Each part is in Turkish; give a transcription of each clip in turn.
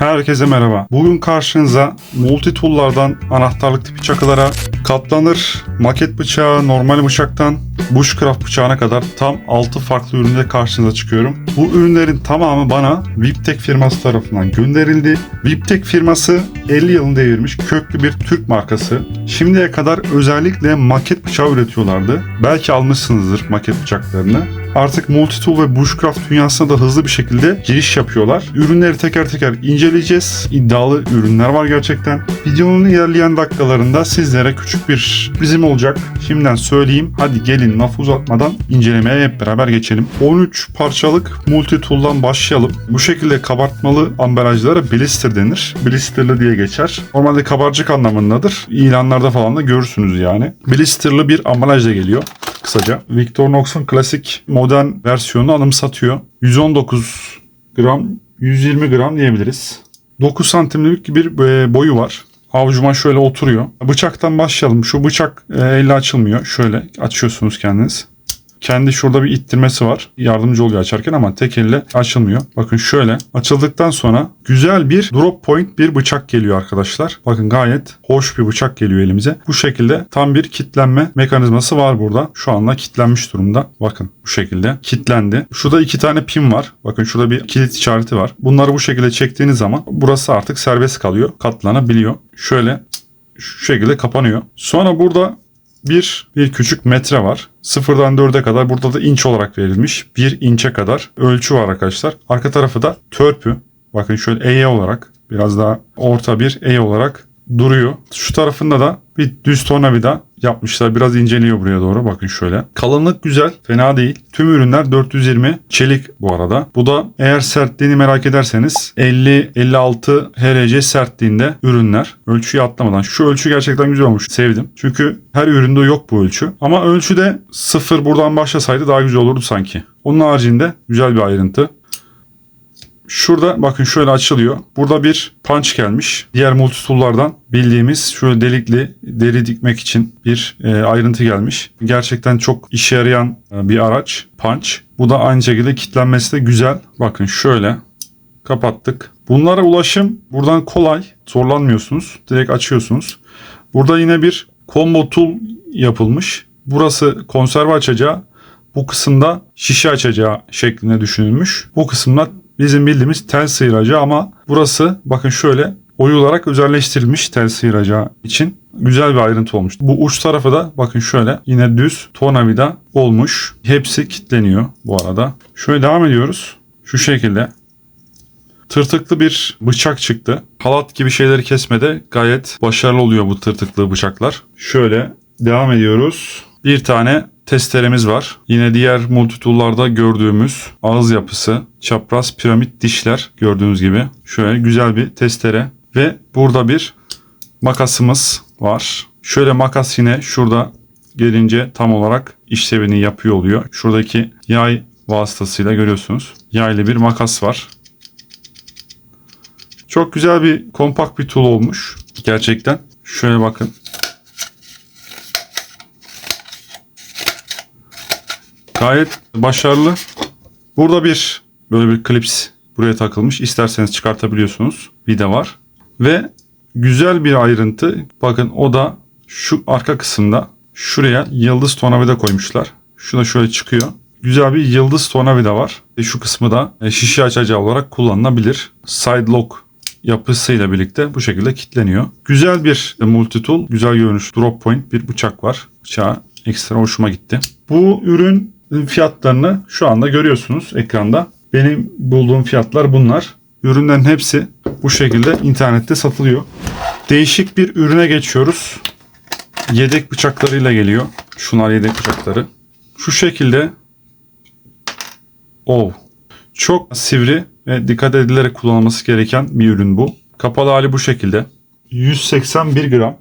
Herkese merhaba. Bugün karşınıza multi tool'lardan anahtarlık tipi çakılara, katlanır maket bıçağı, normal bıçaktan bushcraft bıçağına kadar tam 6 farklı ürünle karşınıza çıkıyorum. Bu ürünlerin tamamı bana Viptek firması tarafından gönderildi. Viptek firması 50 yılını devirmiş köklü bir Türk markası. Şimdiye kadar özellikle maket bıçağı üretiyorlardı. Belki almışsınızdır maket bıçaklarını. Artık multitool ve bushcraft dünyasına da hızlı bir şekilde giriş yapıyorlar. Ürünleri teker teker inceleyeceğiz. İddialı ürünler var gerçekten. Videonun ilerleyen dakikalarında sizlere küçük bir bizim olacak. Şimdiden söyleyeyim. Hadi gelin laf uzatmadan incelemeye hep beraber geçelim. 13 parçalık multitool'dan başlayalım. Bu şekilde kabartmalı ambalajlara blister denir. Blisterlı diye geçer. Normalde kabarcık anlamındadır. İlanlarda falan da görürsünüz yani. Blisterlı bir ambalajla geliyor kısaca. Victorinox'un klasik modern versiyonu anımsatıyor. 119 gram, 120 gram diyebiliriz. 9 santimlik bir e, boyu var. Avucuma şöyle oturuyor. Bıçaktan başlayalım. Şu bıçak e, elle açılmıyor. Şöyle açıyorsunuz kendiniz. Kendi şurada bir ittirmesi var. Yardımcı oluyor açarken ama tek elle açılmıyor. Bakın şöyle açıldıktan sonra güzel bir drop point bir bıçak geliyor arkadaşlar. Bakın gayet hoş bir bıçak geliyor elimize. Bu şekilde tam bir kitlenme mekanizması var burada. Şu anda kitlenmiş durumda. Bakın bu şekilde kitlendi. Şurada iki tane pin var. Bakın şurada bir kilit işareti var. Bunları bu şekilde çektiğiniz zaman burası artık serbest kalıyor. Katlanabiliyor. Şöyle şu şekilde kapanıyor. Sonra burada bir, bir küçük metre var. Sıfırdan 4'e kadar burada da inç olarak verilmiş. 1 inçe kadar ölçü var arkadaşlar. Arka tarafı da törpü. Bakın şöyle E olarak biraz daha orta bir E olarak duruyor. Şu tarafında da bir düz tornavida yapmışlar. Biraz inceliyor buraya doğru. Bakın şöyle. Kalınlık güzel. Fena değil. Tüm ürünler 420 çelik bu arada. Bu da eğer sertliğini merak ederseniz 50-56 HRC sertliğinde ürünler. Ölçüyü atlamadan. Şu ölçü gerçekten güzel olmuş. Sevdim. Çünkü her üründe yok bu ölçü. Ama ölçüde sıfır buradan başlasaydı daha güzel olurdu sanki. Onun haricinde güzel bir ayrıntı. Şurada bakın şöyle açılıyor. Burada bir punch gelmiş. Diğer multitool'lardan bildiğimiz şöyle delikli deri dikmek için bir e, ayrıntı gelmiş. Gerçekten çok işe yarayan e, bir araç punch. Bu da aynı şekilde kilitlenmesi de güzel. Bakın şöyle kapattık. Bunlara ulaşım buradan kolay. Zorlanmıyorsunuz. Direkt açıyorsunuz. Burada yine bir combo tool yapılmış. Burası konserve açacağı. Bu kısımda şişe açacağı şeklinde düşünülmüş. Bu kısımda bizim bildiğimiz tel sıyıracağı ama burası bakın şöyle oyularak özelleştirilmiş tel sıyıracağı için güzel bir ayrıntı olmuş. Bu uç tarafı da bakın şöyle yine düz tornavida olmuş. Hepsi kilitleniyor bu arada. Şöyle devam ediyoruz. Şu şekilde tırtıklı bir bıçak çıktı. Halat gibi şeyleri kesmede gayet başarılı oluyor bu tırtıklı bıçaklar. Şöyle devam ediyoruz. Bir tane testeremiz var. Yine diğer multitool'larda gördüğümüz ağız yapısı, çapraz piramit dişler gördüğünüz gibi. Şöyle güzel bir testere ve burada bir makasımız var. Şöyle makas yine şurada gelince tam olarak işlevini yapıyor oluyor. Şuradaki yay vasıtasıyla görüyorsunuz. Yaylı bir makas var. Çok güzel bir kompakt bir tool olmuş. Gerçekten. Şöyle bakın. Gayet başarılı. Burada bir böyle bir klips buraya takılmış. İsterseniz çıkartabiliyorsunuz. Vida var. Ve güzel bir ayrıntı. Bakın o da şu arka kısımda şuraya yıldız tornavida koymuşlar. Şuna şöyle çıkıyor. Güzel bir yıldız tornavida var. Ve şu kısmı da e, şişe açacağı olarak kullanılabilir. Side lock yapısıyla birlikte bu şekilde kilitleniyor. Güzel bir multitool, güzel görünüş drop point bir bıçak var. Bıçağı ekstra hoşuma gitti. Bu ürün fiyatlarını şu anda görüyorsunuz ekranda. Benim bulduğum fiyatlar bunlar. Ürünlerin hepsi bu şekilde internette satılıyor. Değişik bir ürüne geçiyoruz. Yedek bıçaklarıyla geliyor. Şunlar yedek bıçakları. Şu şekilde Oh. Çok sivri ve dikkat edilerek kullanılması gereken bir ürün bu. Kapalı hali bu şekilde. 181 gram.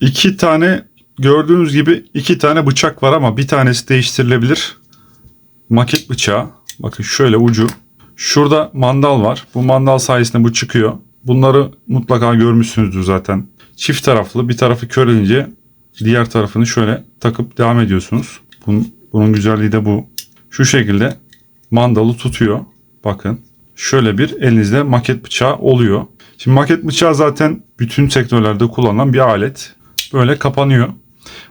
İki tane gördüğünüz gibi iki tane bıçak var ama bir tanesi değiştirilebilir. Maket bıçağı. Bakın şöyle ucu. Şurada mandal var. Bu mandal sayesinde bu çıkıyor. Bunları mutlaka görmüşsünüzdür zaten. Çift taraflı bir tarafı körelince diğer tarafını şöyle takıp devam ediyorsunuz. Bunun, bunun güzelliği de bu. Şu şekilde mandalı tutuyor. Bakın şöyle bir elinizde maket bıçağı oluyor. Şimdi maket bıçağı zaten bütün sektörlerde kullanılan bir alet. Böyle kapanıyor.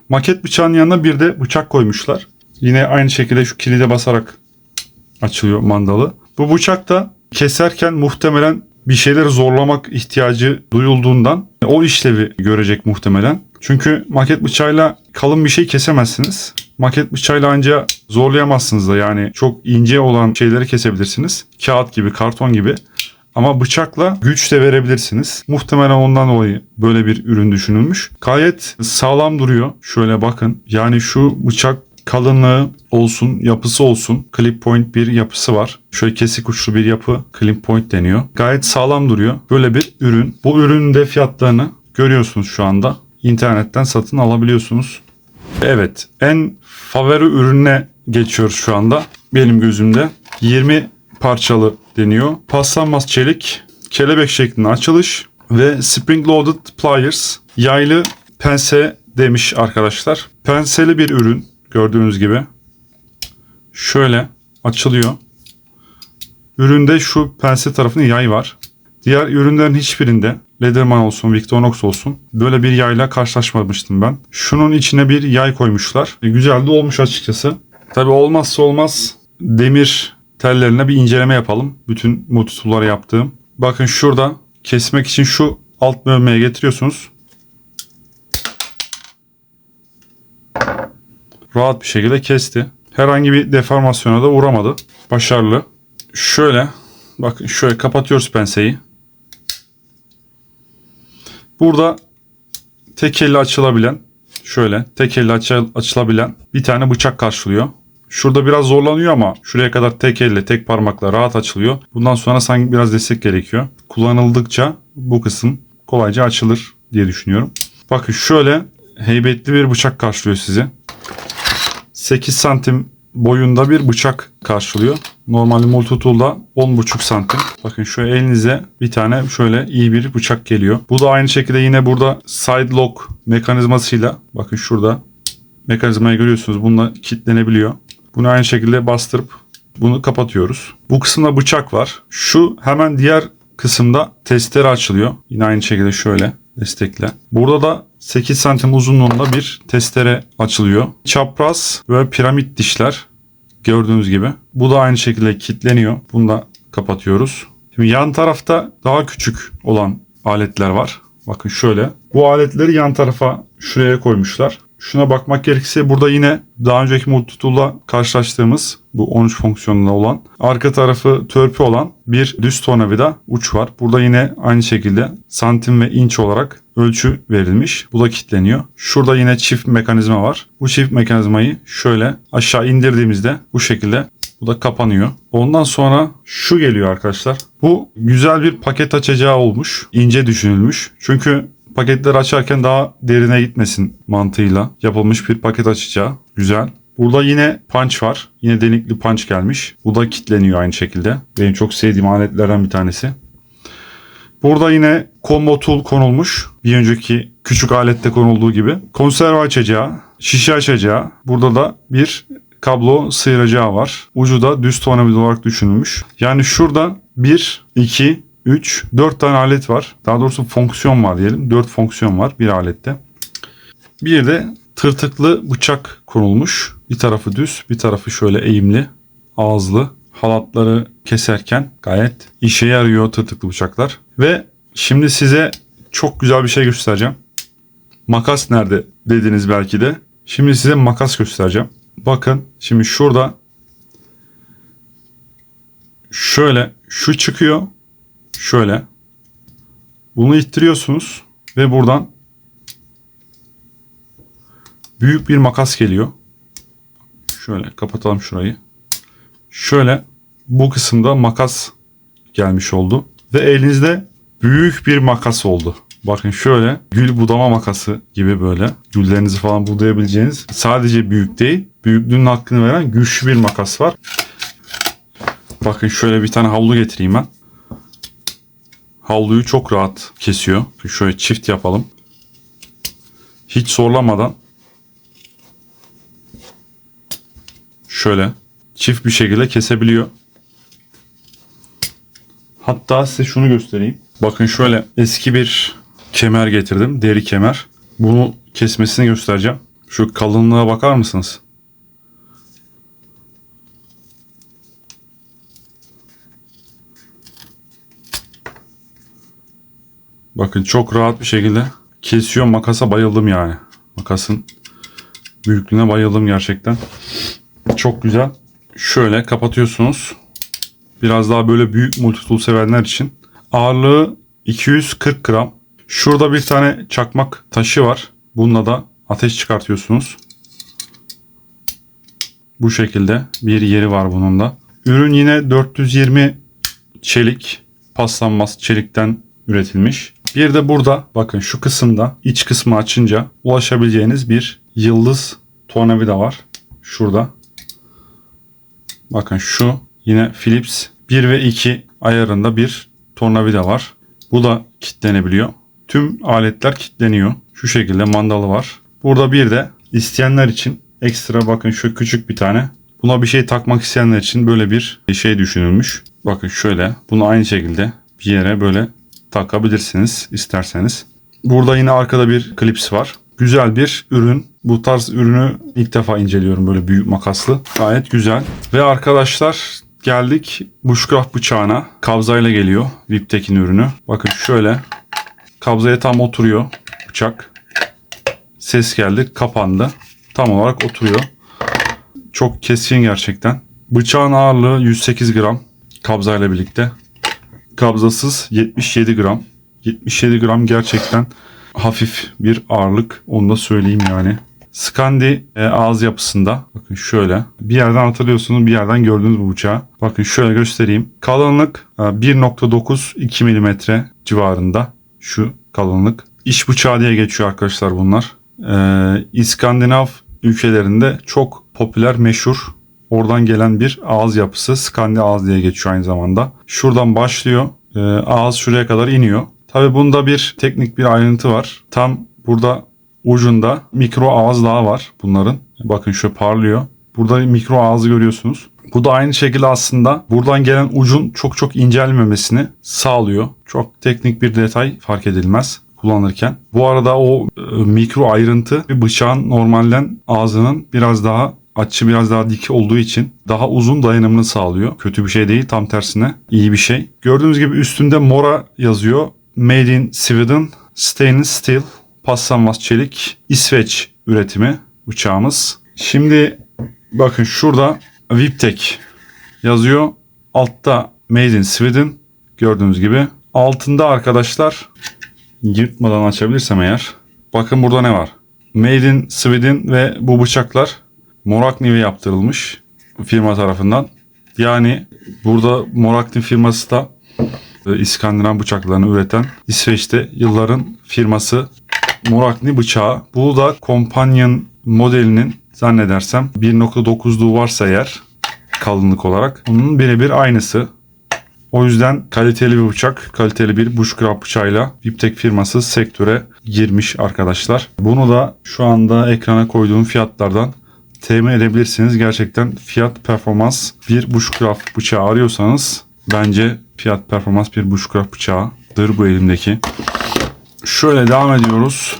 Maket bıçağının yanına bir de bıçak koymuşlar. Yine aynı şekilde şu kilide basarak açılıyor mandalı. Bu bıçak da keserken muhtemelen bir şeyleri zorlamak ihtiyacı duyulduğundan o işlevi görecek muhtemelen. Çünkü maket bıçağıyla kalın bir şey kesemezsiniz. Maket bıçağıyla ancak zorlayamazsınız da yani çok ince olan şeyleri kesebilirsiniz. Kağıt gibi, karton gibi. Ama bıçakla güç de verebilirsiniz. Muhtemelen ondan dolayı böyle bir ürün düşünülmüş. Gayet sağlam duruyor. Şöyle bakın. Yani şu bıçak kalınlığı olsun, yapısı olsun. Clip point bir yapısı var. Şöyle kesik uçlu bir yapı clip point deniyor. Gayet sağlam duruyor. Böyle bir ürün. Bu ürünün de fiyatlarını görüyorsunuz şu anda. İnternetten satın alabiliyorsunuz. Evet, en favori ürününe geçiyoruz şu anda. Benim gözümde 20 parçalı deniyor. Paslanmaz çelik, kelebek şeklinde açılış ve spring loaded pliers, yaylı pense demiş arkadaşlar. Penseli bir ürün gördüğünüz gibi. Şöyle açılıyor. Üründe şu pense tarafında yay var. Diğer ürünlerin hiçbirinde Leatherman olsun, Victorinox olsun böyle bir yayla karşılaşmamıştım ben. Şunun içine bir yay koymuşlar. E, güzel de olmuş açıkçası. Tabi olmazsa olmaz demir tellerine bir inceleme yapalım. Bütün multitool'ları yaptığım. Bakın şurada kesmek için şu alt bölmeye getiriyorsunuz. Rahat bir şekilde kesti. Herhangi bir deformasyona da uğramadı. Başarılı. Şöyle bakın şöyle kapatıyoruz penseyi. Burada tek elle açılabilen şöyle tek elle açı- açılabilen bir tane bıçak karşılıyor. Şurada biraz zorlanıyor ama şuraya kadar tek elle tek parmakla rahat açılıyor. Bundan sonra sanki biraz destek gerekiyor. Kullanıldıkça bu kısım kolayca açılır diye düşünüyorum. Bakın şöyle heybetli bir bıçak karşılıyor sizi. 8 santim boyunda bir bıçak karşılıyor. Normalde multitool'da 10,5 santim. Bakın şöyle elinize bir tane şöyle iyi bir bıçak geliyor. Bu da aynı şekilde yine burada side lock mekanizmasıyla bakın şurada mekanizmayı görüyorsunuz. Bununla kilitlenebiliyor. Bunu aynı şekilde bastırıp bunu kapatıyoruz. Bu kısımda bıçak var. Şu hemen diğer kısımda testere açılıyor. Yine aynı şekilde şöyle destekle. Burada da 8 santim uzunluğunda bir testere açılıyor. Çapraz ve piramit dişler gördüğünüz gibi. Bu da aynı şekilde kilitleniyor. Bunu da kapatıyoruz. Şimdi yan tarafta daha küçük olan aletler var. Bakın şöyle. Bu aletleri yan tarafa şuraya koymuşlar. Şuna bakmak gerekirse burada yine daha önceki multitool'la karşılaştığımız bu 13 fonksiyonunda olan arka tarafı törpü olan bir düz tornavida uç var. Burada yine aynı şekilde santim ve inç olarak ölçü verilmiş. Bu da kilitleniyor. Şurada yine çift mekanizma var. Bu çift mekanizmayı şöyle aşağı indirdiğimizde bu şekilde bu da kapanıyor. Ondan sonra şu geliyor arkadaşlar. Bu güzel bir paket açacağı olmuş. İnce düşünülmüş. Çünkü paketleri açarken daha derine gitmesin mantığıyla yapılmış bir paket açacağı. Güzel. Burada yine punch var. Yine delikli punch gelmiş. Bu da kilitleniyor aynı şekilde. Benim çok sevdiğim aletlerden bir tanesi. Burada yine combo tool konulmuş. Bir önceki küçük alette konulduğu gibi. Konserve açacağı, şişe açacağı. Burada da bir kablo sıyıracağı var. Ucu da düz tornavida olarak düşünülmüş. Yani şurada 1, 2, 3, 4 tane alet var. Daha doğrusu fonksiyon var diyelim. 4 fonksiyon var bir alette. Bir de tırtıklı bıçak konulmuş. Bir tarafı düz, bir tarafı şöyle eğimli, ağızlı. Halatları keserken gayet işe yarıyor tırtıklı bıçaklar. Ve şimdi size çok güzel bir şey göstereceğim. Makas nerede dediniz belki de. Şimdi size makas göstereceğim. Bakın şimdi şurada şöyle şu çıkıyor. Şöyle. Bunu ittiriyorsunuz ve buradan büyük bir makas geliyor. Şöyle kapatalım şurayı. Şöyle bu kısımda makas gelmiş oldu ve elinizde büyük bir makas oldu. Bakın şöyle gül budama makası gibi böyle güllerinizi falan budayabileceğiniz sadece büyük değil büyüklüğünün hakkını veren güçlü bir makas var. Bakın şöyle bir tane havlu getireyim ben. Havluyu çok rahat kesiyor. Şöyle çift yapalım. Hiç zorlamadan şöyle çift bir şekilde kesebiliyor. Hatta size şunu göstereyim. Bakın şöyle eski bir kemer getirdim. Deri kemer. Bunu kesmesini göstereceğim. Şu kalınlığa bakar mısınız? Bakın çok rahat bir şekilde kesiyor. Makasa bayıldım yani. Makasın büyüklüğüne bayıldım gerçekten. Çok güzel. Şöyle kapatıyorsunuz. Biraz daha böyle büyük multitool sevenler için. Ağırlığı 240 gram. Şurada bir tane çakmak taşı var. Bununla da ateş çıkartıyorsunuz. Bu şekilde bir yeri var bunun da. Ürün yine 420 çelik paslanmaz çelikten üretilmiş. Bir de burada bakın şu kısımda iç kısmı açınca ulaşabileceğiniz bir yıldız tornavida var. Şurada. Bakın şu yine Philips 1 ve 2 ayarında bir tornavida var. Bu da kilitlenebiliyor. Tüm aletler kilitleniyor. Şu şekilde mandalı var. Burada bir de isteyenler için ekstra bakın şu küçük bir tane. Buna bir şey takmak isteyenler için böyle bir şey düşünülmüş. Bakın şöyle bunu aynı şekilde bir yere böyle takabilirsiniz isterseniz. Burada yine arkada bir klips var. Güzel bir ürün. Bu tarz ürünü ilk defa inceliyorum böyle büyük makaslı. Gayet güzel. Ve arkadaşlar geldik bushcraft bıçağına. Kabzayla geliyor Viptek'in ürünü. Bakın şöyle kabzaya tam oturuyor bıçak. Ses geldi kapandı. Tam olarak oturuyor. Çok keskin gerçekten. Bıçağın ağırlığı 108 gram kabzayla birlikte. Kabzasız 77 gram. 77 gram gerçekten hafif bir ağırlık. Onu da söyleyeyim yani. Skandi e, ağız yapısında. Bakın şöyle. Bir yerden hatırlıyorsunuz bir yerden gördüğünüz bu bıçağı. Bakın şöyle göstereyim. Kalınlık e, 1.9 2 mm civarında. Şu kalınlık. İş bıçağı diye geçiyor arkadaşlar bunlar. E, İskandinav ülkelerinde çok popüler, meşhur Oradan gelen bir ağız yapısı skandi ağız diye geçiyor aynı zamanda. Şuradan başlıyor. E, ağız şuraya kadar iniyor. Tabi bunda bir teknik bir ayrıntı var. Tam burada ucunda mikro ağız daha var bunların. Bakın şu parlıyor. Burada mikro ağzı görüyorsunuz. Bu da aynı şekilde aslında buradan gelen ucun çok çok incelmemesini sağlıyor. Çok teknik bir detay fark edilmez kullanırken. Bu arada o e, mikro ayrıntı bir bıçağın normalden ağzının biraz daha açı biraz daha dik olduğu için daha uzun dayanımını sağlıyor. Kötü bir şey değil tam tersine iyi bir şey. Gördüğünüz gibi üstünde Mora yazıyor. Made in Sweden Stainless Steel paslanmaz çelik İsveç üretimi bıçağımız. Şimdi bakın şurada Viptek yazıyor. Altta Made in Sweden gördüğünüz gibi. Altında arkadaşlar yırtmadan açabilirsem eğer. Bakın burada ne var? Made in Sweden ve bu bıçaklar Morakni'ye yaptırılmış firma tarafından. Yani burada Morakni firması da e, İskandinav bıçaklarını üreten İsveç'te yılların firması Morakni bıçağı. Bu da Companion modelinin zannedersem 1.9'luğu varsa eğer kalınlık olarak onun birebir aynısı. O yüzden kaliteli bir bıçak, kaliteli bir bushcraft bıçağıyla Viptek firması sektöre girmiş arkadaşlar. Bunu da şu anda ekrana koyduğum fiyatlardan temin edebilirsiniz. Gerçekten fiyat performans bir bushcraft bıçağı arıyorsanız bence fiyat performans bir bushcraft bıçağıdır bu elimdeki. Şöyle devam ediyoruz.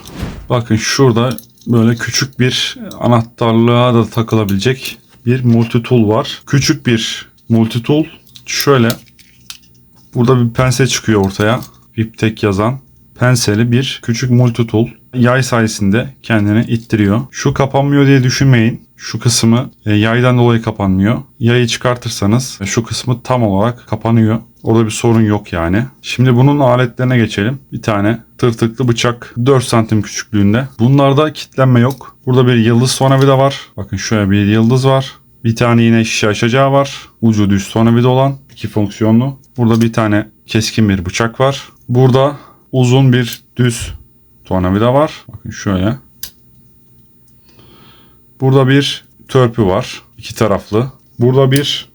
Bakın şurada böyle küçük bir anahtarlığa da takılabilecek bir multi tool var. Küçük bir multi tool. Şöyle burada bir pense çıkıyor ortaya. Viptek yazan penseli bir küçük multi tool. Yay sayesinde kendini ittiriyor. Şu kapanmıyor diye düşünmeyin. Şu kısmı e, yaydan dolayı kapanmıyor. Yayı çıkartırsanız şu kısmı tam olarak kapanıyor. Orada bir sorun yok yani. Şimdi bunun aletlerine geçelim. Bir tane tırtıklı bıçak 4 santim küçüklüğünde. Bunlarda kitlenme yok. Burada bir yıldız tornavida var. Bakın şöyle bir yıldız var. Bir tane yine şişe açacağı var. Ucu düz tornavida olan iki fonksiyonlu. Burada bir tane keskin bir bıçak var. Burada uzun bir düz tornavida var. Bakın şöyle. Burada bir törpü var. iki taraflı. Burada bir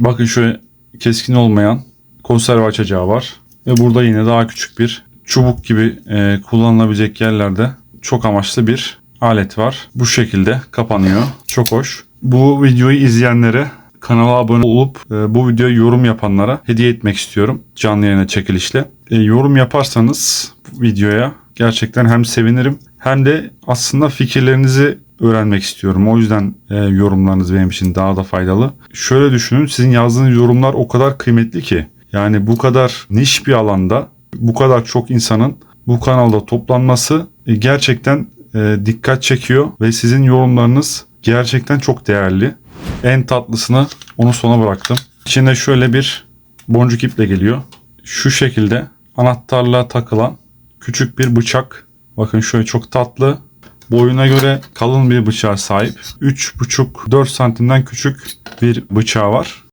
bakın şöyle keskin olmayan konserve açacağı var. Ve burada yine daha küçük bir çubuk gibi e, kullanılabilecek yerlerde çok amaçlı bir alet var. Bu şekilde kapanıyor. Çok hoş. Bu videoyu izleyenlere kanala abone olup e, bu videoya yorum yapanlara hediye etmek istiyorum canlı yayına çekilişle. E, yorum yaparsanız videoya gerçekten hem sevinirim hem de aslında fikirlerinizi öğrenmek istiyorum. O yüzden e, yorumlarınız benim için daha da faydalı. Şöyle düşünün sizin yazdığınız yorumlar o kadar kıymetli ki. Yani bu kadar niş bir alanda bu kadar çok insanın bu kanalda toplanması e, gerçekten e, dikkat çekiyor ve sizin yorumlarınız gerçekten çok değerli. En tatlısını onu sona bıraktım. İçinde şöyle bir boncuk iple geliyor. Şu şekilde anahtarlığa takılan küçük bir bıçak. Bakın şöyle çok tatlı. Boyuna göre kalın bir bıçağa sahip. 3,5-4 santimden küçük bir bıçağı var.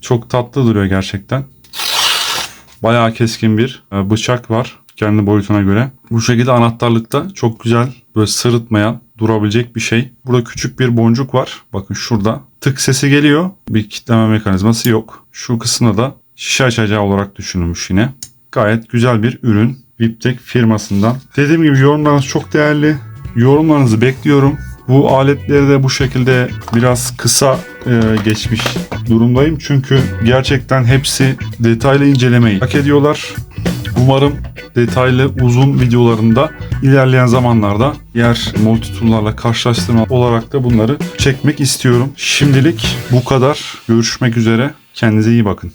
Çok tatlı duruyor gerçekten. Bayağı keskin bir e, bıçak var kendi boyutuna göre. Bu şekilde anahtarlıkta çok güzel böyle sırıtmayan durabilecek bir şey. Burada küçük bir boncuk var. Bakın şurada. Tık sesi geliyor. Bir kitleme mekanizması yok. Şu kısımda da şişe açacağı olarak düşünülmüş yine. Gayet güzel bir ürün. Viptek firmasından. Dediğim gibi yorumlarınız çok değerli. Yorumlarınızı bekliyorum. Bu aletleri de bu şekilde biraz kısa e, geçmiş durumdayım. Çünkü gerçekten hepsi detaylı incelemeyi hak ediyorlar. Umarım detaylı uzun videolarında ilerleyen zamanlarda diğer multitool'larla karşılaştırma olarak da bunları çekmek istiyorum. Şimdilik bu kadar. Görüşmek üzere. Kendinize iyi bakın.